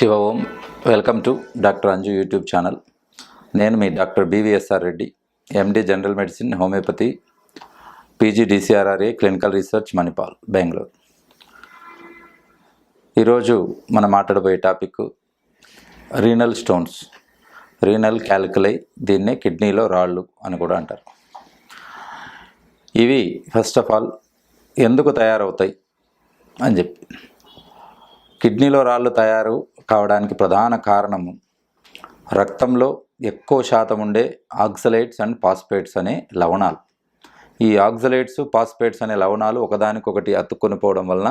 Shiva. Om welcome to doctor Anju YouTube channel నేను మీ doctor BVSR Reddy MD general medicine homeopathy PG DCRRA clinical research Manipal Bengaluru ఈరోజు మనం మాట్లాడబోయే topic renal stones renal calculi దీన్నే కిడ్నీలో రాళ్ళు అని కూడా అంటారు. ఇవి ఫస్ట్ ఆఫ్ ఆల్ ఎందుకు తయారవుతాయి అని చెప్పి. కిడ్నీలో రాళ్ళు తయారు కావడానికి ప్రధాన కారణము రక్తంలో ఎక్కువ శాతం ఉండే ఆక్సలైట్స్ అండ్ పాస్పేట్స్ అనే లవణాలు. ఈ ఆక్సలైట్స్ పాస్పేట్స్ అనే లవణాలు ఒకదానికొకటి అతుక్కొని పోవడం వలన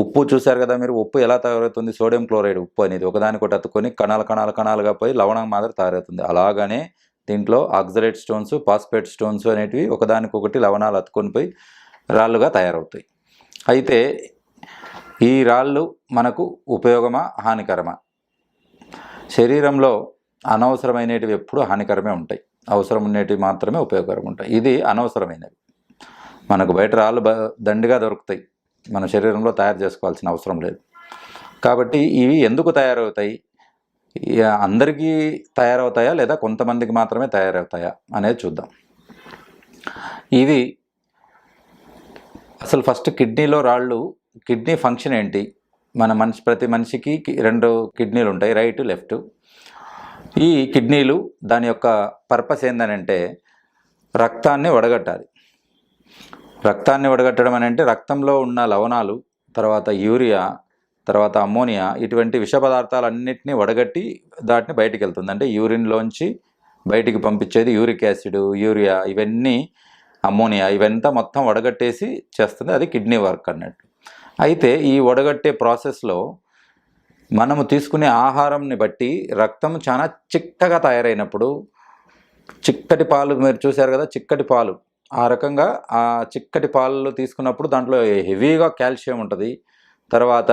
ఉప్పు చూశారు కదా మీరు? ఉప్పు ఎలా తయారవుతుంది? సోడియం క్లోరైడ్ ఉప్పు అనేది ఒకదానికొకటి అతుక్కొని కణాల కణాల కణాలుగా పోయి లవణం మాదిరి తయారవుతుంది. అలాగనే దీంట్లో ఆక్సలైట్ స్టోన్స్ పాస్పేట్ స్టోన్స్ అనేటివి ఒకదానికొకటి లవణాలు అతుక్కొని పోయి రాళ్ళుగా తయారవుతాయి. అయితే ఈ రాళ్ళు మనకు ఉపయోగమా? హానికరమా? శరీరంలో అనవసరమైనటివి ఎప్పుడు హానికరమే ఉంటాయి. అవసరం ఉండేటివి మాత్రమే ఉపయోగకరంగా ఉంటాయి. ఇది అనవసరమైనవి. మనకు బయట రాళ్ళు బ దండిగా దొరుకుతాయి. మన శరీరంలో తయారు చేసుకోవాల్సిన అవసరం లేదు. కాబట్టి ఇవి ఎందుకు తయారవుతాయి? అందరికీ తయారవుతాయా? లేదా కొంతమందికి మాత్రమే తయారవుతాయా? అనేది చూద్దాం. ఇవి అసలు ఫస్ట్ కిడ్నీలో రాళ్ళు కిడ్నీ ఫంక్షన్ ఏంటి? మన మనిషి ప్రతి మనిషికి రెండు కిడ్నీలు ఉంటాయి రైట్ లెఫ్ట్. ఈ కిడ్నీలు దాని యొక్క పర్పస్ ఏంటనంటే రక్తాన్ని వడగట్టాలి. రక్తాన్ని వడగట్టడం అని అంటే రక్తంలో ఉన్న లవణాలు తర్వాత యూరియా తర్వాత అమ్మోనియా ఇటువంటి విష పదార్థాలన్నింటినీ వడగట్టి దాటిని బయటికి వెళ్తుంది అంటే యూరిన్లోంచి బయటికి పంపించేది యూరిక్ యాసిడ్ యూరియా ఇవన్నీ అమ్మోనియా ఇవంతా మొత్తం వడగట్టేసి చేస్తుంది. అది కిడ్నీ వర్క్ అన్నట్టు. అయితే ఈ వడగట్టే ప్రాసెస్లో మనము తీసుకునే ఆహారంని బట్టి రక్తం చాలా చిక్కగా తయారైనప్పుడు చిక్కటి పాలు మీరు చూశారు కదా చిక్కటి పాలు. ఆ రకంగా ఆ చిక్కటి పాలు తీసుకున్నప్పుడు దాంట్లో హెవీగా కాల్షియం ఉంటుంది. తర్వాత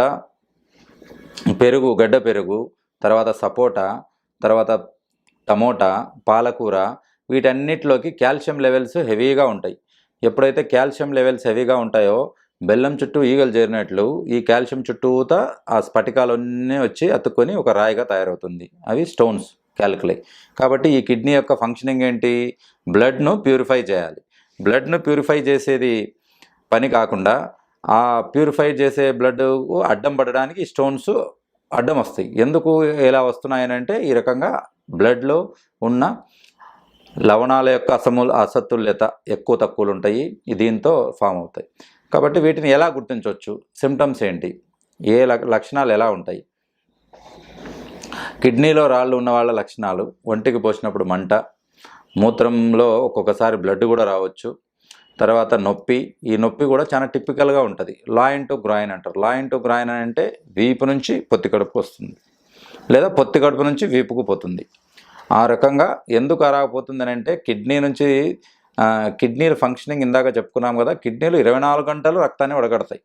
పెరుగు గడ్డ పెరుగు తర్వాత సపోటా తర్వాత టమోటా పాలకూర వీటన్నిటిలోకి కాల్షియం లెవెల్స్ హెవీగా ఉంటాయి. ఎప్పుడైతే కాల్షియం లెవెల్స్ హెవీగా ఉంటాయో బెల్లం చుట్టూ ఈగలు చేరినట్లు ఈ కాల్షియం చుట్టూత ఆ స్ఫటికాలన్నీ వచ్చి అతుక్కొని ఒక రాయిగా తయారవుతుంది. అవి స్టోన్స్ క్యాల్కులై కాబట్టి ఈ కిడ్నీ యొక్క ఫంక్షనింగ్ ఏంటి? బ్లడ్ను ప్యూరిఫై చేయాలి. బ్లడ్ను ప్యూరిఫై చేసేది పని కాకుండా ఆ ప్యూరిఫై చేసే బ్లడ్ అడ్డం పడడానికి స్టోన్స్ అడ్డం వస్తాయి. ఎందుకు ఎలా వస్తున్నాయనంటే ఈ రకంగా బ్లడ్లో ఉన్న లవణాల యొక్క అసమూల అసతుల్యత ఎక్కువ తక్కువలు ఉంటాయి. దీంతో ఫామ్ అవుతాయి. కాబట్టి వీటిని ఎలా గుర్తించవచ్చు? సిమ్టమ్స్ ఏంటి? ఏ లక్- లక్షణాలు ఎలా ఉంటాయి? కిడ్నీలో రాళ్ళు ఉన్న వాళ్ళ లక్షణాలు ఒంటికి పోసినప్పుడు మంట మూత్రంలో ఒక్కొక్కసారి బ్లడ్ కూడా రావచ్చు. తర్వాత నొప్పి ఈ నొప్పి కూడా చాలా టిపికల్గా ఉంటుంది. లాయిన్ టు గ్రాయిన్ అంటారు. లాయిన్ టు గ్రాయిన్ అని అంటే వీపు నుంచి పొత్తి కడుపు వస్తుంది. లేదా పొత్తి కడుపు నుంచి వీపుకు పోతుంది. ఆ రకంగా ఎందుకు అరాకపోతుంది అని అంటే కిడ్నీ నుంచి కిడ్నీలు ఫంక్షనింగ్ ఇందాక చెప్పుకున్నాం కదా కిడ్నీలు ఇరవై నాలుగు గంటలు రక్తాన్ని వడగడతాయి.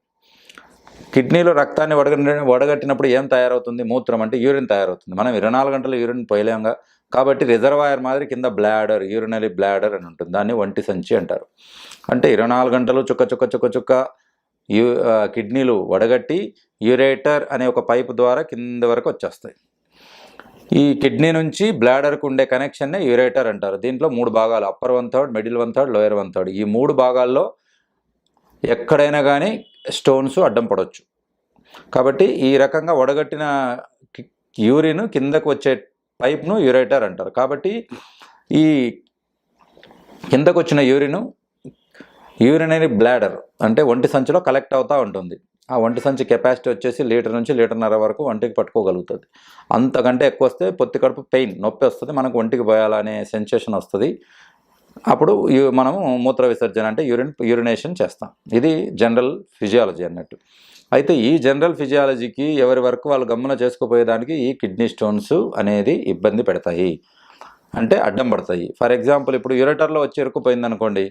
కిడ్నీలో రక్తాన్ని వడగ వడగట్టినప్పుడు ఏం తయారవుతుంది? మూత్రం అంటే యూరిన్ తయారవుతుంది. మనం ఇరవై నాలుగు గంటలు యూరిన్ పోయలేంగా కాబట్టి రిజర్వాయర్ మాదిరి కింద బ్లాడర్ యూరినరీ బ్లాడర్ అని ఉంటుంది. దాన్ని వంటి సంచి అంటారు. అంటే ఇరవై నాలుగు గంటలు చుక్క చుక్క చుక్క చుక్క యూ కిడ్నీలు వడగట్టి యూరేటర్ అనే ఒక పైపు ద్వారా కింద వరకు వచ్చేస్తాయి. ఈ కిడ్నీ నుంచి బ్లాడర్కు ఉండే కనెక్షన్నే యూరేటర్ అంటారు. దీంట్లో మూడు భాగాలు upper one third middle one third lower one third ఈ మూడు భాగాల్లో ఎక్కడైనా కానీ స్టోన్స్ అడ్డం పడవచ్చు కాబట్టి ఈ రకంగా వడగట్టిన యూరిన్ కిందకు వచ్చే పైప్ను యూరేటర్ అంటారు. కాబట్టి ఈ కిందకు వచ్చిన యూరిన్ యూరినరీ బ్లాడర్ అంటే ఒంటి సంచిలో కలెక్ట్ అవుతూ ఉంటుంది. ఆ వంట సంచి కెపాసిటీ వచ్చేసి లీటర్ నుంచి లీటర్న్నర వరకు ఒంటికి పట్టుకోగలుగుతుంది. అంతకంటే ఎక్కువ వస్తే పొత్తి కడుపు పెయిన్ నొప్పి వస్తుంది మనకు ఒంటికి పోయాలనే సెన్సేషన్ వస్తుంది. అప్పుడు మనము మూత్ర విసర్జన అంటే యూరిన్ యూరినేషన్ చేస్తాం. ఇది జనరల్ ఫిజియాలజీ అన్నట్టు. అయితే ఈ జనరల్ ఫిజియాలజీకి ఎవరి వరకు వాళ్ళు గమ్మున చేసుకుపోయేదానికి ఈ కిడ్నీ స్టోన్స్ అనేది ఇబ్బంది పెడతాయి. అంటే అడ్డం పడతాయి. ఫర్ ఎగ్జాంపుల్ ఇప్పుడు యూరేటర్లో వచ్చి ఇరుక్కుపోయింది అనుకోండి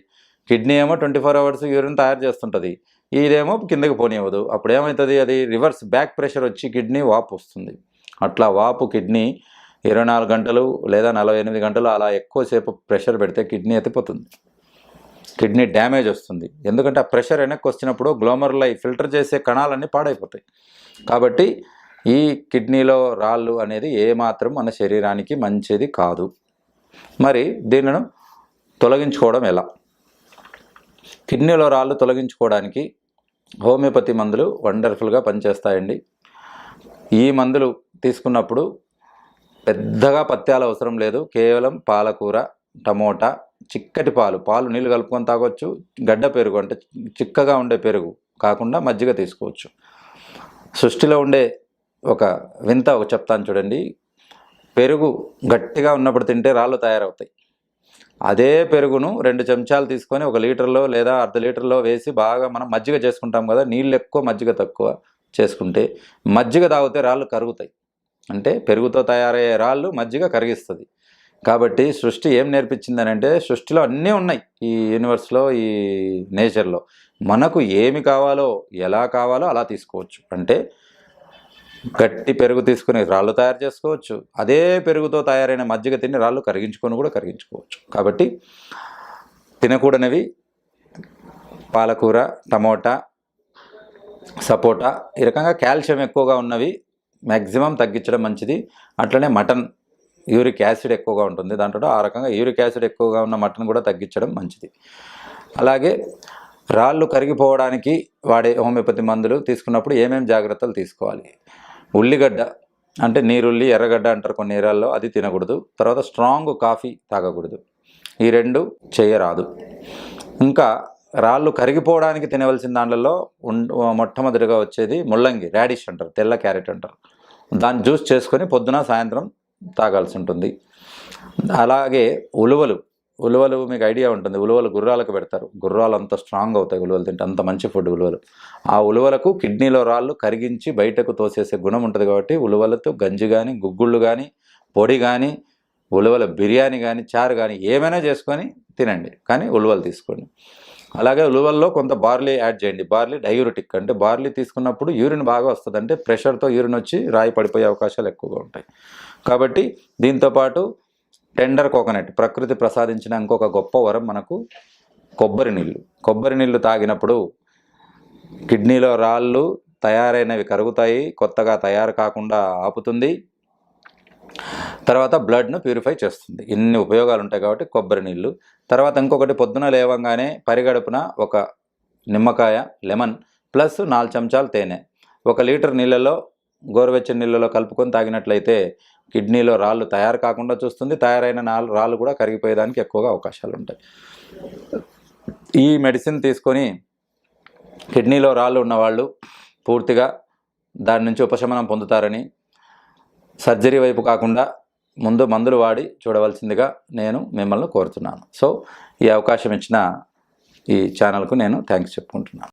కిడ్నీ ఏమో ట్వంటీ ఫోర్ అవర్స్ యూరిన్ తయారు చేస్తుంటుంది. ఇదేమో కిందకి పోనివ్వదు. అప్పుడు ఏమవుతుంది అది రివర్స్ బ్యాక్ ప్రెషర్ వచ్చి కిడ్నీ వాపు వస్తుంది. అట్లా వాపు కిడ్నీ ఇరవై నాలుగు గంటలు లేదా నలభై ఎనిమిది గంటలు అలా ఎక్కువసేపు ప్రెషర్ పెడితే కిడ్నీ ఎత్తిపోతుంది. కిడ్నీ డ్యామేజ్ వస్తుంది. ఎందుకంటే ఆ ప్రెషర్ వెనక్కి వచ్చినప్పుడు గ్లోమర్లై ఫిల్టర్ చేసే కణాలన్నీ పాడైపోతాయి. కాబట్టి ఈ కిడ్నీలో రాళ్ళు అనేది ఏమాత్రం మన శరీరానికి మంచిది కాదు. మరి దీనిని తొలగించుకోవడం ఎలా? కిడ్నీలో రాళ్ళు తొలగించుకోవడానికి హోమియోపతి మందులు వండర్ఫుల్గా పనిచేస్తాయండి. ఈ మందులు తీసుకున్నప్పుడు పెద్దగా పత్యాలు అవసరం లేదు. కేవలం పాలకూర టమోటా చిక్కటి పాలు పాలు నీళ్ళు కలుపుకొని తాగొచ్చు గడ్డ పెరుగు అంటే చిక్కగా ఉండే పెరుగు కాకుండా మజ్జిగ తీసుకోవచ్చు. సృష్టిలో ఉండే ఒక వింత ఒక చెప్తాను చూడండి. పెరుగు గట్టిగా ఉన్నప్పుడు తింటే రాళ్ళు తయారవుతాయి. అదే పెరుగును రెండు చెంచాలు తీసుకొని ఒక లీటర్లో లేదా అర్ధ లీటర్లో వేసి బాగా మనం మజ్జిగ చేసుకుంటాం కదా నీళ్ళు ఎక్కువ మజ్జిగ తక్కువ చేసుకుంటే మజ్జిగ తాగితే రాళ్ళు కరుగుతాయి. అంటే పెరుగుతో తయారయ్యే రాళ్ళు మజ్జిగ కరిగిస్తుంది. కాబట్టి సృష్టి ఏం నేర్పించిందని అంటే సృష్టిలో అన్నీ ఉన్నాయి ఈ యూనివర్స్లో ఈ నేచర్లో. మనకు ఏమి కావాలో ఎలా కావాలో అలా తీసుకోవచ్చు. అంటే గట్టి పెరుగు తీసుకుని రాళ్ళు తయారు చేసుకోవచ్చు. అదే పెరుగుతో తయారైన మజ్జిగ తిని రాళ్ళు కరిగించుకొని కూడా కరిగించుకోవచ్చు. కాబట్టి తినకూడనివి. పాలకూర టమోటా సపోటా ఈ రకంగా కాల్షియం ఎక్కువగా ఉన్నవి. మ్యాక్సిమం తగ్గించడం మంచిది. అట్లనే మటన్ యూరిక్ యాసిడ్ ఎక్కువగా ఉంటుంది. దాంట్లో ఆ రకంగా యూరిక్ యాసిడ్ ఎక్కువగా ఉన్న మటన్ కూడా తగ్గించడం మంచిది. అలాగే రాళ్ళు కరిగిపోవడానికి వాడే హోమియోపతి మందులు తీసుకున్నప్పుడు ఏమేమి జాగ్రత్తలు తీసుకోవాలి? ఉల్లిగడ్డ అంటే నీరుల్లి ఎర్రగడ్డ అంటారు కొన్ని ఏరియాల్లో అది తినకూడదు. తర్వాత స్ట్రాంగ్ కాఫీ తాగకూడదు. ఈ రెండు చేయరాదు. ఇంకా రాళ్ళు కరిగిపోవడానికి తినవలసిన దాంట్లో మొట్టమొదటిగా వచ్చేది ముల్లంగి రాడిష్ అంటారు తెల్ల క్యారెట్ అంటారు. దాన్ని జ్యూస్ చేసుకొని పొద్దున సాయంత్రం తాగాల్సి ఉంటుంది. అలాగే ఉలువలు ఉలువలు మీకు ఐడియా ఉంటుంది. ఉలువలు గుర్రాలకు పెడతారు. గుర్రాలు అంత స్ట్రాంగ్ అవుతాయి ఉలువలు తింటే. అంత మంచి ఫుడ్ ఉలువలు. ఆ ఉలువలకు కిడ్నీలో రాళ్ళు కరిగించి బయటకు తోసేసే గుణం ఉంటుంది కాబట్టి ఉలువలతో గంజి కానీ గుగ్గుళ్ళు కానీ పొడి కానీ ఉలువల బిర్యానీ కానీ చారు కానీ ఏమైనా చేసుకొని తినండి. కానీ ఉలువలు తీసుకోండి. అలాగే ఉలువల్లో కొంత బార్లీ యాడ్ చేయండి. బార్లీ డయూరిటిక్ అంటే బార్లీ తీసుకున్నప్పుడు యూరిన్ బాగా వస్తుంది అంటే ప్రెషర్తో యూరిన్ వచ్చి రాయి పడిపోయే అవకాశాలు ఎక్కువగా ఉంటాయి. కాబట్టి దీంతోపాటు టెండర్ కోకోనట్ ప్రకృతి ప్రసాదించిన ఇంకొక గొప్ప వరం మనకు కొబ్బరి నీళ్ళు. కొబ్బరి నీళ్ళు తాగినప్పుడు కిడ్నీలో రాళ్ళు తయారైనవి కరుగుతాయి కొత్తగా తయారు కాకుండా ఆపుతుంది. తర్వాత బ్లడ్ను ప్యూరిఫై చేస్తుంది. ఇన్ని ఉపయోగాలు ఉంటాయి కాబట్టి కొబ్బరి నీళ్ళు. తర్వాత ఇంకొకటి పొద్దున లేవంగానే పరిగడుపున ఒక నిమ్మకాయ లెమన్ ప్లస్ నాలుగు చెంచాలు తేనె. ఒక లీటర్ నీళ్ళలో గోరువెచ్చని నీళ్ళలో కలుపుకొని తాగినట్లయితే కిడ్నీలో రాళ్ళు తయారు కాకుండా చూస్తుంది తయారైన నాలుగు రాళ్ళు కూడా కరిగిపోయేదానికి ఎక్కువగా అవకాశాలు ఉంటాయి. ఈ మెడిసిన్ తీసుకొని కిడ్నీలో రాళ్ళు ఉన్నవాళ్ళు పూర్తిగా దాని నుంచి ఉపశమనం పొందుతారని సర్జరీ వైపు కాకుండా ముందు మందులు వాడి చూడవలసిందిగా నేను మిమ్మల్ని కోరుతున్నాను. సో ఈ అవకాశం ఇచ్చిన ఈ ఛానల్కు నేను థ్యాంక్స్ చెప్పుకుంటున్నాను.